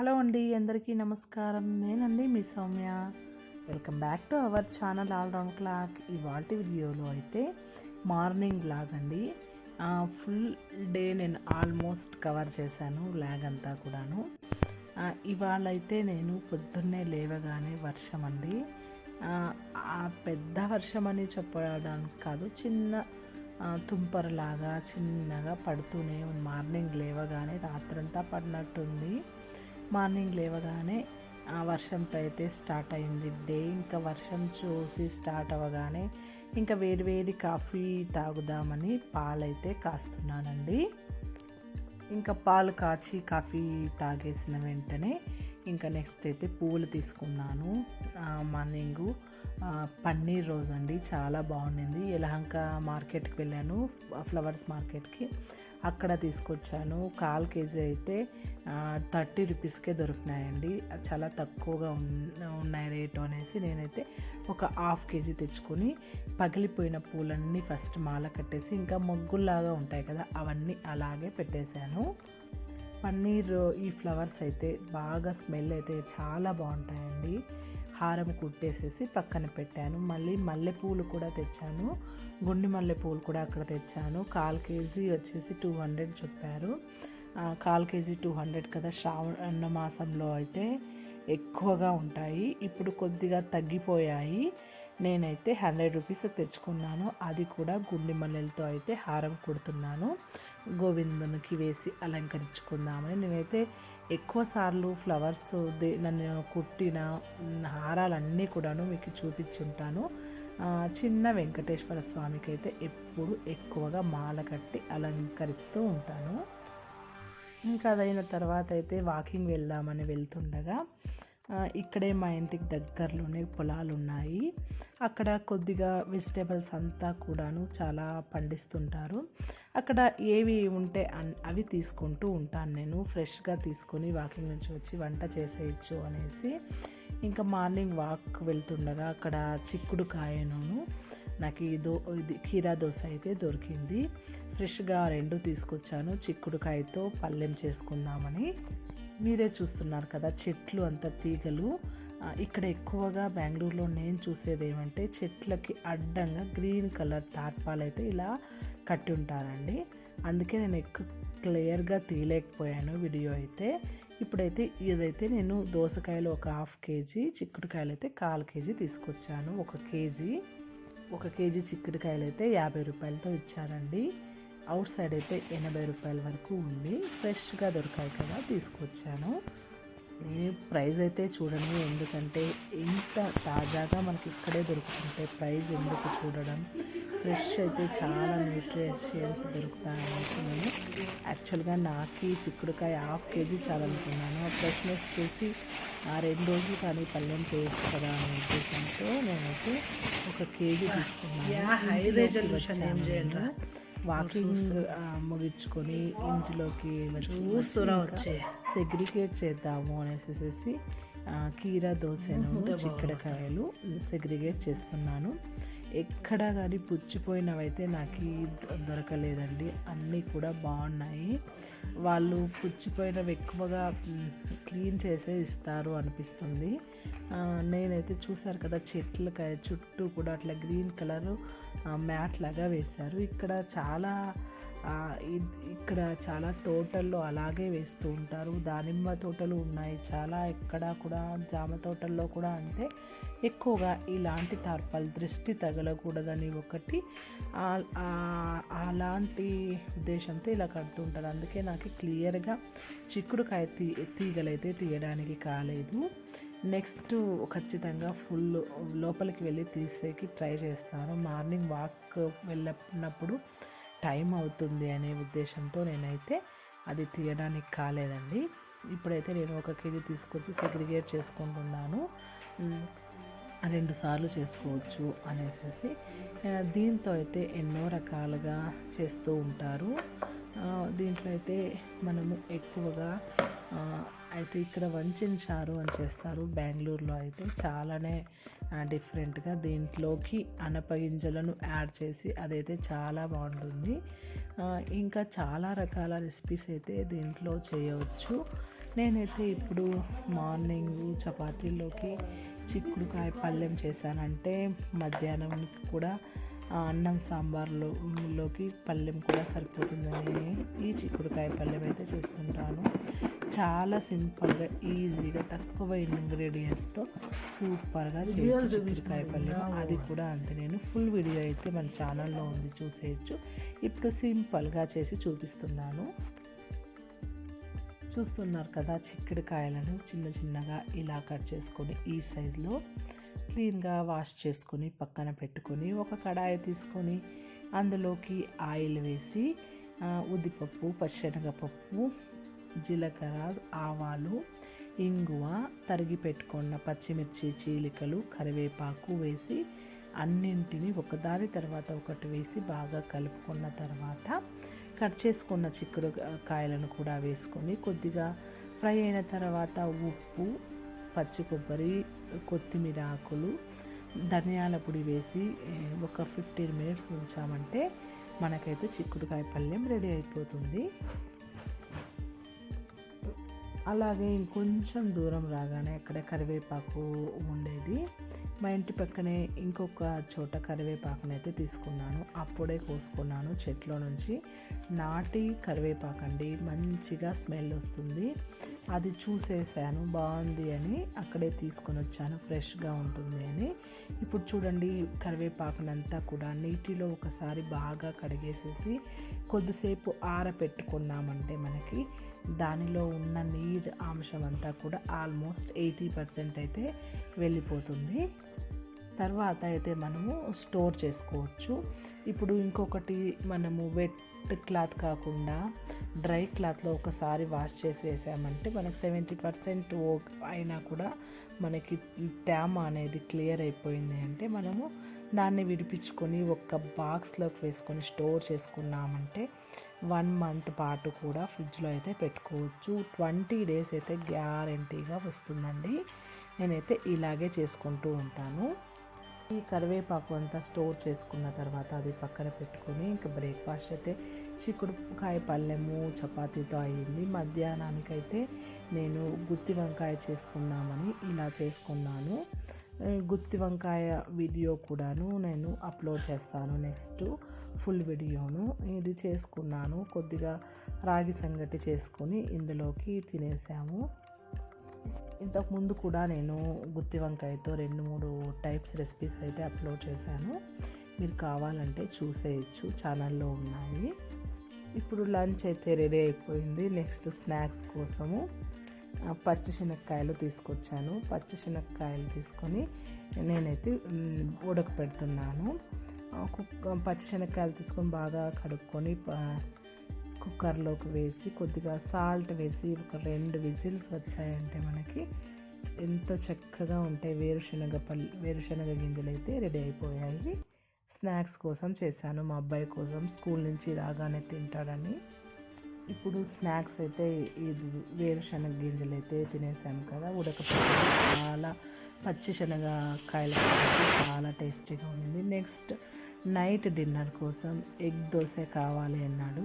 Hello అండి అందరికీ నమస్కారం. నేనండి మీ Soumya. Welcome back to our channel all round clock. ఇవాళ వీడియోలో అయితే మార్నింగ్ బ్లాగ్ అండి. ఫుల్ డే నేను ఆల్మోస్ట్ కవర్ చేశాను బ్లాగ్ అంతా కూడాను. ఇవాళ అయితే నేను పొద్దున్నే లేవగానే వర్షం అండి. ఆ, పెద్ద వర్షం అని చెప్పడానికి కాదు చిన్న తుంపరలాగా చిన్నగా పడుతూనే ఉంది మార్నింగ్ లేవగానే రాత్రంతా పడినట్టుంది. మార్నింగ్ లేవగానే ఆ వర్షంతో అయితే స్టార్ట్ అయింది డే. ఇంకా వర్షం చూసి స్టార్ట్ అవ్వగానే ఇంకా వేడి వేడి కాఫీ తాగుదామని పాలైతే కాస్తున్నానండి. ఇంకా పాలు కాచి కాఫీ తాగేసిన వెంటనే ఇంకా నెక్స్ట్ అయితే పువ్వులు తీసుకున్నాను. మార్నింగు పన్నీర్ రోజ్ అండి చాలా బాగుండింది. యలహంక మార్కెట్కి వెళ్ళాను ఫ్లవర్స్ మార్కెట్కి. అక్కడ తీసుకొచ్చాను. కాల్ కేజీ అయితే థర్టీ రూపీస్కే దొరికినాయండి. చాలా తక్కువగా ఉన్- ఉన్నాయి రేటు అనేసి నేనైతే ఒక హాఫ్ కేజీ తెచ్చుకొని పగిలిపోయిన పూలన్నీ ఫస్ట్ మాల కట్టేసి ఇంకా మొగ్గుల్లాగా ఉంటాయి కదా అవన్నీ అలాగే పెట్టేశాను. పన్నీర్ ఈ ఫ్లవర్స్ అయితే బాగా స్మెల్ అయితే చాలా బాగుంటాయండి. హారం కుట్టేసేసి పక్కన పెట్టాను. మళ్ళీ మల్లెపూలు కూడా తెచ్చాను. గుండి మల్లెపూలు కూడా అక్కడ తెచ్చాను. కాల్ కేజీ వచ్చేసి టూ హండ్రెడ్ చెప్పారు. కాల్ కేజీ టూ హండ్రెడ్ కదా శ్రావణ మాసంలో అయితే ఎక్కువగా ఉంటాయి. ఇప్పుడు కొద్దిగా తగ్గిపోయాయి. నేనైతే హండ్రెడ్ రూపీస్ తెచ్చుకున్నాను. అది కూడా గుండి మల్లెలతో అయితే హారం కుడుతున్నాను. గోవిందునికి వేసి అలంకరించుకుందామని నేనైతే ఎక్కువసార్లు ఫ్లవర్స్ దే నన్ను కుట్టిన హారాలన్నీ కూడాను మీకు చూపించుంటాను. చిన్న వెంకటేశ్వర స్వామికి అయితే ఎప్పుడు ఎక్కువగా మాల కట్టి అలంకరిస్తూ ఉంటాను. ఇంకా అదైన తర్వాత అయితే వాకింగ్ వెళ్దామని వెళ్తుండగా ఇక్కడే మా ఇంటికి దగ్గరలోనే పొలాలు ఉన్నాయి అక్కడ కొద్దిగా వెజిటేబుల్స్ అంతా కూడాను చాలా పండిస్తుంటారు. అక్కడ ఏవి ఉంటే అన్- అవి తీసుకుంటూ ఉంటాను నేను. ఫ్రెష్గా తీసుకొని వాకింగ్ నుంచి వచ్చి వంట చేసేయచ్చు అనేసి. ఇంకా మార్నింగ్ వాక్ వెళ్తుండగా అక్కడ చిక్కుడు కాయను నాకు ఈ దో ఇది కీరా దోశ అయితే దొరికింది. ఫ్రెష్గా రెండు తీసుకొచ్చాను. చిక్కుడుకాయతో పల్లెం చేసుకుందామని. మీరే చూస్తున్నారు కదా చెట్లు అంత తీగలు. ఇక్కడ ఎక్కువగా బెంగళూరులో నేను చూసేది ఏమంటే చెట్లకి అడ్డంగా గ్రీన్ కలర్ తార్పాలు అయితే ఇలా కట్టి ఉంటారండి. అందుకే నేను ఎక్కువ క్లియర్గా తీయలేకపోయాను వీడియో అయితే. ఇప్పుడైతే ఇదైతే నేను దోసకాయలు ఒక హాఫ్ కేజీ చిక్కుడుకాయలు అయితే కాల్ కేజీ తీసుకొచ్చాను. ఒక కేజీ ఒక కేజీ చిక్కుడుకాయలు అయితే యాభై రూపాయలతో ఇచ్చారండి. అవుట్ సైడ్ అయితే ఎనభై రూపాయల వరకు ఉంది. ఫ్రెష్గా దొరికాయి కదా తీసుకొచ్చాను. నేను ప్రైస్ అయితే చూడను ఎందుకంటే ఇంత తాజాగా మనకి ఇక్కడే దొరుకుతుంటాయి ప్రైస్ ఎందుకు చూడడం? ఫ్రెష్ అయితే చాలా న్యూట్రిషియన్స్ దొరుకుతాయనేసి నేను యాక్చువల్గా నాకు చిక్కుడుకాయ హాఫ్ కేజీ చాలనుకున్నాను ఆ ఫ్రెష్నెస్ చూసి ఆ రెండు రోజులు కానీ పల్లెం చేయొచ్చు కదా అనే ఉద్దేశంతో నేనైతే ఒక కేజీ తీసుకున్నాను. వాకింగ్ ముగించుకొని ఇంటిలోకి వచ్చి సెగ్రిగేట్ చేద్దాము అనేసి కీరా దోశను చిక్కడకాయలు సెగ్రిగేట్ చేస్తున్నాను. ఎక్కడ కానీ పుచ్చిపోయినవైతే నాకు దొరకలేదండి. అన్నీ కూడా బాగున్నాయి. వాళ్ళు పుచ్చిపోయినవి ఎక్కువగా క్లీన్ చేసే ఇస్తారు అనిపిస్తుంది. నేనైతే చూసారు కదా చెట్లకాయ చుట్టూ కూడా అట్లా గ్రీన్ కలర్ మ్యాట్ లాగా వేశారు. ఇక్కడ చాలా ఇక్కడ చాలా తోటల్లో అలాగే వేస్తూ ఉంటారు. దానిమ్మ తోటలు ఉన్నాయి. చాలా ఎక్కడ కూడా జామ తోటల్లో కూడా అంతే ఎక్కువగా ఇలాంటి తార్పాలు దృష్టి తగలకూడదని ఒకటి అలాంటి ఉద్దేశంతో ఇలా కడుతుంటారు అందుకే నాకు క్లియర్గా చిక్కుడుకాయ తీ తీగలైతే తీయడానికి కాలేదు. నెక్స్ట్ ఖచ్చితంగా ఫుల్ లోపలికి వెళ్ళి తీసేకి ట్రై చేస్తాను. మార్నింగ్ వాక్ వెళ్ళినప్పుడు టైం అవుతుంది అనే ఉద్దేశంతో నేనైతే అది తీయడానికి కాలేదండి. ఇప్పుడైతే నేను ఒక కేజీ తీసుకొచ్చి సెగ్రిగేట్ చేసుకుంటున్నాను. రెండు సార్లు చేసుకోవచ్చు అనేసి దీంతో అయితే ఎన్నో రకాలుగా చేస్తూ ఉంటారు. దీంట్లో అయితే మనము ఎక్కువగా అయితే ఇక్కడ వంచిన చారు అని చేస్తారు. బెంగళూరులో అయితే చాలానే డిఫరెంట్గా దీంట్లోకి అనపగింజలను యాడ్ చేసి అదైతే చాలా బాగుంటుంది. ఇంకా చాలా రకాల రెసిపీస్ అయితే దీంట్లో చేయవచ్చు. నేనైతే ఇప్పుడు మార్నింగ్ చపాతీలోకి చిక్కుడుకాయ పళ్ళెం చేశానంటే మధ్యాహ్నం కూడా అన్నం సాంబార్లోకి పళ్ళెం కూడా సరిపోతుందని ఈ చిక్కుడుకాయ పళ్ళెం అయితే చేస్తుంటాను. చాలా సింపుల్గా ఈజీగా తక్కువ ఇంగ్రీడియంట్స్తో సూపర్గా చేయొచ్చు చిక్కుడుకాయ పళ్ళెం అది కూడా అంతే. నేను ఫుల్ వీడియో అయితే మన ఛానల్లో ఉంది చూసేయచ్చు. ఇప్పుడు సింపుల్గా చేసి చూపిస్తున్నాను. చూస్తున్నారు కదా చిక్కుడుకాయలను చిన్న చిన్నగా ఇలా కట్ చేసుకొని ఈ సైజులో క్లీన్గా వాష్ చేసుకొని పక్కన పెట్టుకొని ఒక కడాయి తీసుకొని అందులోకి ఆయిల్ వేసి ఉద్దిపప్పు పచ్చెనగపప్పు జీలకర్ర ఆవాలు ఇంగువ తరిగి పెట్టుకున్న పచ్చిమిర్చి చీలికలు కరివేపాకు వేసి అన్నింటిని ఒకదాని తర్వాత ఒకటి వేసి బాగా కలుపుకున్న తర్వాత కట్ చేసుకున్న చిక్కుడు కాయలను కూడా వేసుకొని కొద్దిగా ఫ్రై అయిన తర్వాత ఉప్పు పచ్చి కొబ్బరి కొత్తిమీర ఆకులు ధనియాల పొడి వేసి ఒక ఫిఫ్టీన్ మినిట్స్ ఉంచామంటే మనకైతే చిక్కుడుకాయ పళ్ళెం రెడీ అయిపోతుంది. అలాగే ఇంకొంచెం దూరం రాగానే అక్కడ కరివేపాకు ఉండేది. మా ఇంటి పక్కనే ఇంకొక చోట కరివేపాకుని అయితే తీసుకున్నాను. అప్పుడే కోసుకున్నాను చెట్లో నుంచి. నాటి కరివేపాకు అండి మంచిగా స్మెల్ వస్తుంది. అది చూసేసాను. బాగుంది అని అక్కడే తీసుకొని వచ్చాను. ఫ్రెష్గా ఉంటుంది అని. ఇప్పుడు చూడండి కరివేపాకునంతా కూడా నీటిలో ఒకసారి బాగా కడిగేసేసి కొద్దిసేపు ఆరపెట్టుకున్నామంటే మనకి దానిలో ఉన్న నీరు అంశం అంతా కూడా ఆల్మోస్ట్ ఎయిటీ పర్సెంట్ అయితే వెళ్ళిపోతుంది. తర్వాత అయితే మనము స్టోర్ చేసుకోవచ్చు. ఇప్పుడు ఇంకొకటి మనము వెట్ క్లాత్ కాకుండా డ్రై క్లాత్లో ఒకసారి వాష్ చేసి వేసామంటే మనకు సెవెంటీ పర్సెంట్ అయినా కూడా మనకి తేమ అనేది క్లియర్ అయిపోయింది అంటే మనము దాన్ని విడిపించుకొని ఒక బాక్స్లోకి వేసుకొని స్టోర్ చేసుకున్నామంటే వన్ మంత్ పాటు కూడా ఫ్రిడ్జ్లో అయితే పెట్టుకోవచ్చు. ట్వంటీ డేస్ అయితే గ్యారంటీగా వస్తుందండి. నేనైతే ఇలాగే చేసుకుంటూ ఉంటాను. ఈ కరివేపాకు అంతా స్టోర్ చేసుకున్న తర్వాత అది పక్కన పెట్టుకొని ఇంకా బ్రేక్ఫాస్ట్ అయితే చిక్కుడుకాయ పళ్ళెము చపాతీతో అయ్యింది. మధ్యాహ్నానికైతే నేను గుత్తి వంకాయ చేసుకుందామని ఇలా చేసుకున్నాను. గుత్తి వంకాయ వీడియో కూడాను నేను అప్లోడ్ చేస్తాను నెక్స్ట్ ఫుల్ వీడియోను. ఇది చేసుకున్నాను. కొద్దిగా రాగి సంగటి చేసుకుని ఇందులోకి తినేసాము. ఇంతకుముందు కూడా నేను గుత్తి వంకాయతో రెండు మూడు టైప్స్ రెసిపీస్ అయితే అప్లోడ్ చేశాను. మీరు కావాలంటే చూసేయచ్చు ఛానల్లో ఉన్నాయి. ఇప్పుడు లంచ్ అయితే రెడీ అయిపోయింది. నెక్స్ట్ స్నాక్స్ కోసము పచ్చి శనక్కాయలు తీసుకొచ్చాను. పచ్చి శనక్కాయలు తీసుకొని నేనైతే మ్, ఉడకపెడుతున్నాను. కుక్క పచ్చి శనక్కాయలు తీసుకొని బాగా కడుక్కొని ప- కుక్కర్లోకి వేసి కొద్దిగా సాల్ట్ వేసి ఒక రెండు విజిల్స్ వచ్చాయంటే మనకి ఎంతో చక్కగా ఉంటాయి వేరుశనగ పల్లి వేరుశనగ గింజలు అయితే రెడీ అయిపోయాయి. స్నాక్స్ కోసం చేశాను. మా అబ్బాయి కోసం స్కూల్ నుంచి రాగానే తింటాడని. ఇప్పుడు స్నాక్స్ అయితే ఇది వేరుశనగ గింజలు అయితే తినేసాము కదా. ఉడకపోతే చాలా పచ్చి కాయలు చాలా టేస్టీగా ఉండింది. నెక్స్ట్ నైట్ డిన్నర్ కోసం ఎగ్ దోశ కావాలి అన్నాడు.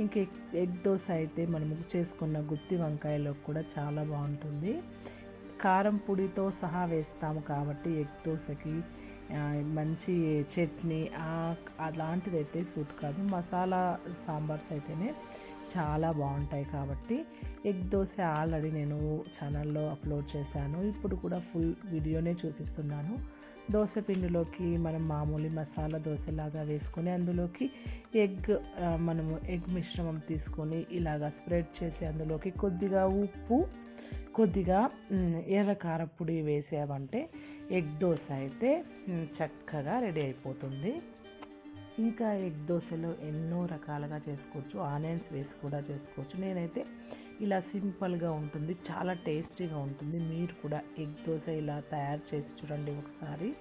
ఇంక ఎగ్ ఎగ్ దోశ అయితే మనము చేసుకున్న గుత్తి వంకాయలో కూడా చాలా బాగుంటుంది. కారం పొడితో సహా వేస్తాము కాబట్టి ఎగ్ దోశకి మంచి చట్నీ అలాంటిది అయితే సూట్ కాదు. మసాలా సాంబార్స్ అయితేనే చాలా బాగుంటాయి కాబట్టి ఎగ్ దోశ ఆల్రెడీ నేను ఛానల్లో అప్లోడ్ చేశాను. ఇప్పుడు కూడా ఫుల్ వీడియోనే చూపిస్తున్నాను. దోశ పిండిలోకి మనం మామూలు మసాలా దోశలాగా వేసుకొని అందులోకి ఎగ్ మనము ఎగ్ మిశ్రమం తీసుకొని ఇలాగా స్ప్రెడ్ చేసి అందులోకి కొద్దిగా ఉప్పు కొద్దిగా ఎర్ర కారపొడి వేసామంటే ఎగ్ దోశ అయితే చక్కగా రెడీ అయిపోతుంది. ఇంకా ఎగ్ దోశలో ఎన్నో రకాలుగా చేసుకోవచ్చు. ఆనియన్స్ వేసి కూడా చేసుకోవచ్చు. నేనైతే ఇలా సింపుల్గా ఉంటుంది. చాలా టేస్టీగా ఉంటుంది. మీరు కూడా ఎగ్ దోశ ఇలా తయారు చేసి చూడండి ఒకసారి.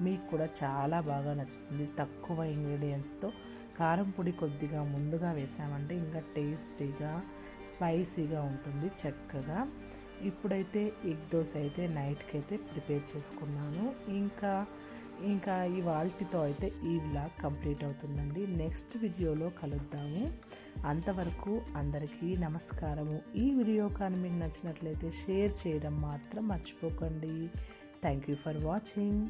మీకు కూడా చాలా బాగా నచ్చుతుంది. తక్కువ ఇంగ్రీడియంట్స్తో కారం పొడి కొద్దిగా ముందుగా వేసామంటే ఇంకా టేస్టీగా స్పైసీగా ఉంటుంది చక్కగా. ఇప్పుడైతే ఎగ్ దోశ అయితే నైట్కి అయితే ప్రిపేర్ చేసుకున్నాను. ఇంకా ఇంకా ఇవాళతో అయితే ఈ బ్లాగ్ కంప్లీట్ అవుతుందండి. నెక్స్ట్ వీడియోలో కలుద్దాము. అంతవరకు అందరికీ నమస్కారము. ఈ వీడియో కానీ మీకు నచ్చినట్లయితే షేర్ చేయడం మాత్రం మర్చిపోకండి. Thank you for watching